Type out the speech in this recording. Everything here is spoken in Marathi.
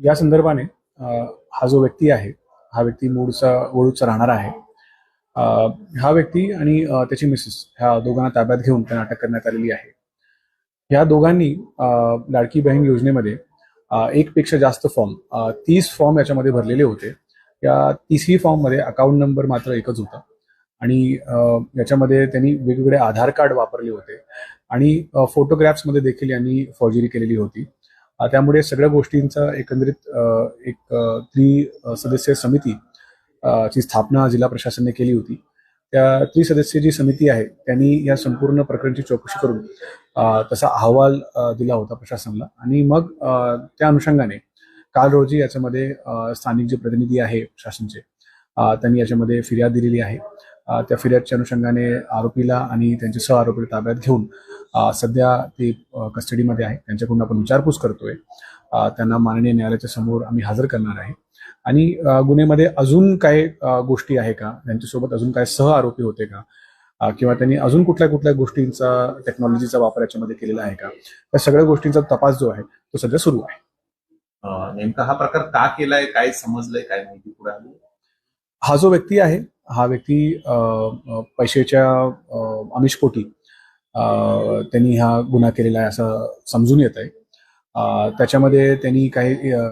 या संदर्भाने हा जो व्यक्ती आहे हा व्यक्ती मूळचा वळूचा राहणार आहे. हा व्यक्ती आणि त्याची मिसेस ह्या दोघांना ताब्यात घेऊन त्यांना अटक करण्यात आलेली आहे. या दोघांनी लाडकी बहीण योजनेमध्ये एकपेक्षा जास्त फॉर्म तीस फॉर्म याच्यामध्ये भरलेले होते. या तीसही फॉर्ममध्ये अकाउंट नंबर मात्र एकच होता. आणि याच्यामध्ये त्यांनी वेगवेगळे आधार कार्ड वापरले होते. आणि फोटोग्राफ्समध्ये देखील यांनी फौजरी केलेली होती. त्यामुळे सगळ्या गोष्टींचा एकंदरीत एक अ, त्रि सदस्य समिती ची स्थापना जिल्हा प्रशासनाने केली होती. त्या त्रिसदस्यीय जी समिती आहे त्यांनी या संपूर्ण प्रकरणाची चौकशी करून तसा अहवाल दिला होता प्रशासनाला. आणि मग त्या अनुषंगाने काल रोजी याच्यामध्ये स्थानिक जे प्रतिनिधी आहे शासनचे त्यांनी याच्यामध्ये फिर्याद दिलेली आहे. त्या फिर्यादच्या अनुषंगाने आरोपीला आणि त्यांचे सह आरोपीला ताब्यात घेऊन सध्या ते कस्टडीमध्ये आहे. त्यांच्याकडून आपण विचारपूस करतोय. त्यांना माननीय न्यायालयाच्या समोर आम्ही हजर करणार आहे. आणि गुन्ह्यामध्ये अजून काय गोष्टी आहे का? त्यांच्यासोबत अजून काय सह आरोपी होते का? किंवा त्यांनी अजून कुठल्या कुठल्या गोष्टींचा टेक्नॉलॉजीचा वापर याच्यामध्ये केलेला आहे का? त्या सगळ्या गोष्टींचा तपास जो आहे तो सध्या सुरू आहे. नेमका हा प्रकार का केलाय काय समजलंय काय माहिती पुढे आली? हा जो व्यक्ती आहे हा व्यक्ती पैशाच्या आमिषपोटी त्यांनी हा गुन्हा केलेला आहे असं समजून येत आहे अ, त्याच्यामध्ये त्यांनी काही